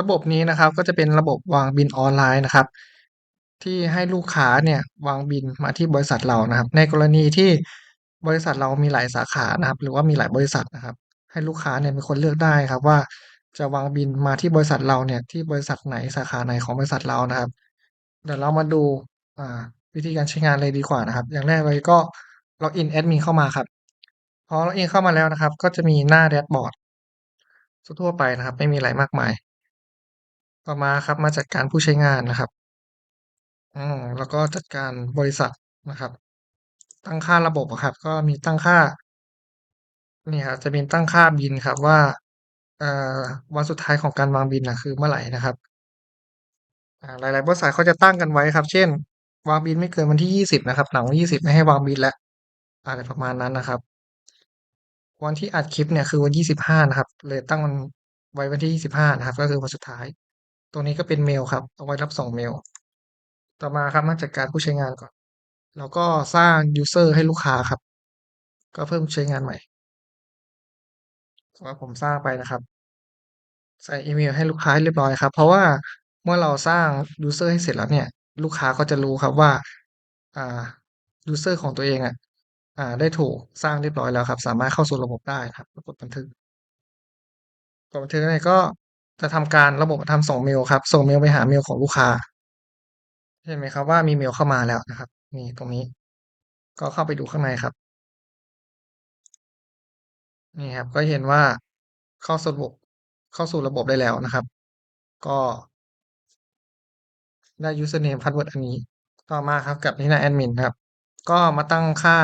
ระบบนี้นะครับก็จะเป็นระบบวางบิลออนไลน์นะครับ ที่ให้ลูกค้าเนี่ยวางบิลมาที่บริษัทเรานะครับ ในกรณีที่บริษัทเรามีหลายสาขานะครับ หรือว่ามีหลายบริษัทนะครับ ให้ลูกค้าเนี่ยเป็นคนเลือกได้ครับ ว่าจะวางบิลมาที่บริษัทเราเนี่ยที่บริษัทไหนสาขาไหนของบริษัทเรานะครับ เดี๋ยวเรามาดูอ่าวิธีการใช้งานเลยดีกว่านะครับ อย่างแรกเลยก็ล็อกอินแอดมินเข้ามาครับพอล็อกอินเข้ามาแล้วนะครับ ก็จะมีหน้าแดชบอร์ดทั่วไปนะครับ ไม่มีอะไรมากมาย ต่อมาครับมาจัดการผู้ใช้งานนะครับอืมแล้วก็จัดการบริษัทนะครับ ตั้งค่าระบบครับ ก็มีตั้งค่า นี่ครับจะมีตั้งค่าบิลครับว่าเอ่อวันสุดท้ายของการวางบิลน่ะคือเมื่อไหร่นะครับหลายๆบริษัทเขาจะตั้งกันไว้ครับ เช่น วางบิลไม่เกินวันที่ยี่สิบนะครับ หลังวันยี่สิบไม่ให้วางบิลแล้วอะไรประมาณนั้นนะครับ วันที่อัดคลิปเนี่ยคือวันยี่สิบห้านะครับ เลยตั้งมันไว้วันที่ยี่สิบห้านะครับ ก็คือวันสุดท้าย ตรงนี้ก็เป็นเมลครับเอาไว้รับส่งเมล ต่อมาครับมาจัดการผู้ใช้งานก่อน แล้วก็สร้าง user ให้ลูกค้าครับ ก็เพิ่มใช้งานใหม่สำหรับผมสร้างไปนะครับ ใส่อีเมลให้ลูกค้าให้เรียบร้อยครับ เพราะว่าเมื่อเราสร้าง user ให้เสร็จแล้วเนี่ย ลูกค้าก็จะรู้ครับว่าอ่า user ของตัวเองอะอ่าได้ถูกสร้างเรียบร้อยแล้วครับ สามารถเข้าสู่ระบบได้ครับกดบันทึกกดบันทึกเนี่ยก็ จะทำการระบบทำส่งเมลครับ ส่งเมลไปหาเมลของลูกค้าเห็นไหมครับว่ามีเมลเข้ามาแล้วนะครับ นี่ตรงนี้ ก็เข้าไปดูข้างในครับ นี่ครับ ก็เห็นว่าเข้าสู่ระบบเข้าสู่ระบบได้แล้วนะครับ ก็ได้ username password อันนี้ต่อมาครับกับที่หน้าแอดมินครับ ก็มาตั้งค่า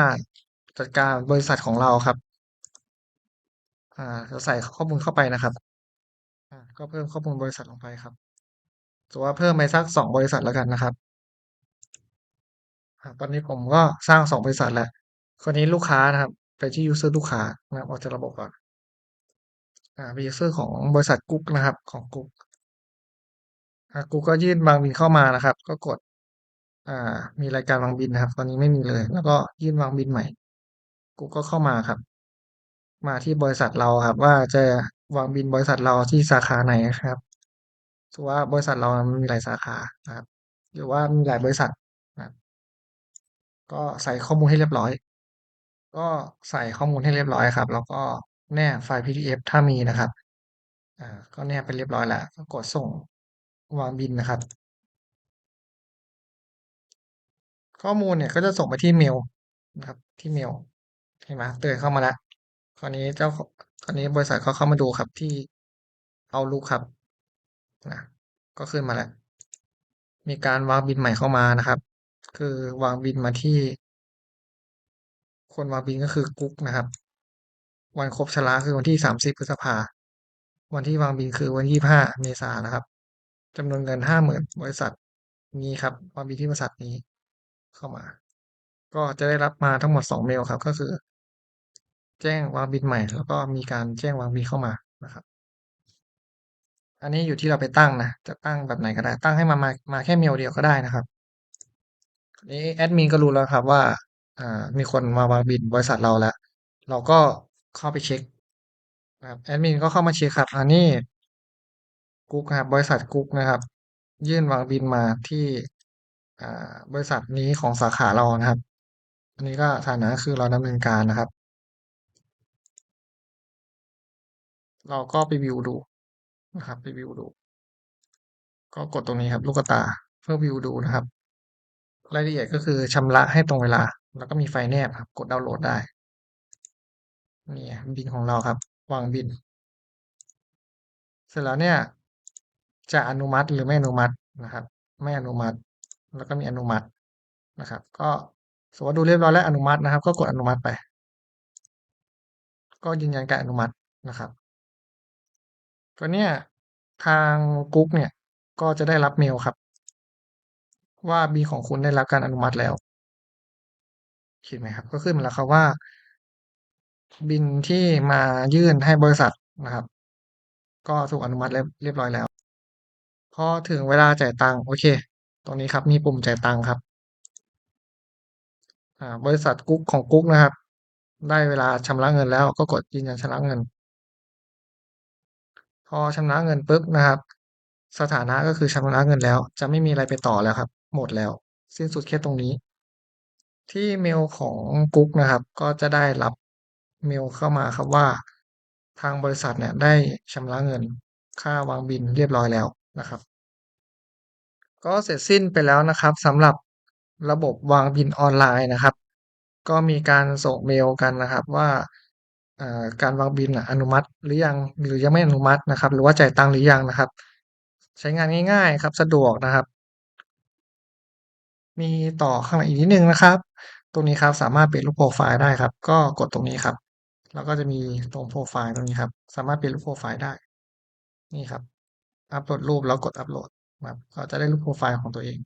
จัดการบริษัทของเราครับ อ่าจะใส่ข้อมูลเข้าไปนะครับ ก็เพิ่มข้อมูลบริษัทลงไปครับสมมติว่าเพิ่มไปสักสองบริษัทแล้วกันนะครับตอนนี้ผมก็สร้างสองบริษัทแล้วคราวนี้ลูกค้านะครับ ไปที่ user ลูกค้านะครับออกจากระบบก่อนอ่าเป็น user ของบริษัทกุ๊กนะครับ ของกุ๊กอ่ากุ๊กก็ยื่นวางบิลเข้ามานะครับ ก็กด อ่า มีรายการวางบิลนะครับ ตอนนี้ไม่มีเลย แล้วก็ยื่นวางบิลใหม่กุ๊กก็เข้ามาครับ มาที่บริษัทเราครับ ว่าจะ วางบิลบริษัทเราที่สาขาไหนครับสมมุติว่าบริษัทเรามันมีหลายสาขาครับ หรือว่ามีหลายบริษัทนะครับก็ใส่ข้อมูลให้เรียบร้อย ก็ใส่ข้อมูลให้เรียบร้อยครับ แล้วก็แนบไฟล์ PDF ถ้ามีนะครับอ่าก็แนบไปเรียบร้อยแล้วก็กดส่งวางบิลนะครับ ข้อมูลเนี่ยก็จะส่งไปที่เมลนะครับ ที่เมลเห็นไหมเตือนเข้ามาแล้วคราวนี้เจ้า คราวนี้บริษัทเขาเข้ามาดูครับที่ Outlook ครับนะก็ขึ้นมาแล้ว มีการวางบิลใหม่เข้ามานะครับ คือวางบิลมาที่ คนวางบิลก็คือกุ๊กนะครับ วันครบชำระคือวันที่30พฤษภา วันที่วางบิลคือวันที่25เมษายนนะครับจำนวนเงิน50,000บริษัทนี้ครับวางบิลที่บริษัทนี้เข้ามา ก็จะได้รับมาทั้งหมด2เมลครับ ก็คือ แจ้งวางบิลใหม่ แล้วก็มีการแจ้งวางบิลเข้ามานะครับ อันนี้อยู่ที่เราไปตั้งนะ จะตั้งแบบไหนก็ได้ ตั้งให้มามามาแค่เมลเดียวก็ได้นะครับนี้แอดมินก็รู้แล้วครับว่า อ่า มีคนมาวางบิลบริษัทเราแล้ว เราก็เข้าไปเช็คนะครับแอดมินก็เข้ามาเช็คครับ อันนี้กุ๊กครับ บริษัทกุ๊กนะครับ ยื่นวางบิลมาที่อ่าบริษัทนี้ของสาขาเรานะครับ อันนี้ก็ฐานะคือเราดำเนินการนะครับ เราก็ไปวิวดูนะครับ ไปวิวดู ก็กดตรงนี้ครับ ลูกตาเพื่อวิวดูนะครับ รายละเอียดก็คือชำระให้ตรงเวลา แล้วก็มีไฟแนบครับ กดดาวน์โหลดได้นี่บิลของเราครับ วางบิลเสร็จแล้วเนี่ย จะอนุมัติหรือไม่อนุมัตินะครับ ไม่อนุมัติ แล้วก็มีอนุมัตินะครับ ก็สมมติว่าดูเรียบร้อยแล้วอนุมัตินะครับ ก็กดอนุมัติไป ก็ยืนยันการอนุมัตินะครับ ก็เนี่ยทางกุ๊กเนี่ยก็จะได้รับเมลครับ ว่าบิลของคุณได้รับการอนุมัติแล้วเห็นไหมครับ ก็ขึ้นมาแล้วครับว่า บิลที่มายื่นให้บริษัทนะครับ ก็ถูกอนุมัติเรียบร้อยแล้ว พอถึงเวลาจ่ายตังค์โอเค ตรงนี้ครับมีปุ่มจ่ายตังค์ครับบริษัทกุ๊กของกุ๊กนะครับ ได้เวลาชำระเงินแล้วก็กดยืนยันชำระเงิน พอชำระเงินปุ๊บนะครับ สถานะก็คือชำระเงินแล้ว จะไม่มีอะไรไปต่อแล้วครับ หมดแล้ว สิ้นสุดแค่ตรงนี้ ที่เมลของกุ๊กนะครับ ก็จะได้รับเมลเข้ามาครับว่า ทางบริษัทเนี่ยได้ชำระเงินค่าวางบิลเรียบร้อยแล้วนะครับ ก็เสร็จสิ้นไปแล้วนะครับสำหรับระบบวางบิลออนไลน์นะครับ ก็มีการส่งเมลกันนะครับว่า การวางบินอนุมัติหรือยังหรือยังไม่อนุมัตินะครับ หรือว่าจ่ายตังค์หรือยังนะครับ ใช้งานง่าย ๆ ครับสะดวกนะครับ มีต่อข้างหลังอีกนิดนึงนะครับ ตรงนี้ครับสามารถเปลี่ยนรูปโพรไฟล์ได้ครับ ก็กดตรงนี้ครับ แล้วก็จะมีตรงโพรไฟล์ตรงนี้ครับ สามารถเปลี่ยนรูปโพรไฟล์ได้ นี่ครับ อัปโหลดรูปแล้วกดอัปโหลดครับก็จะได้รูปโพรไฟล์ของตัวเอง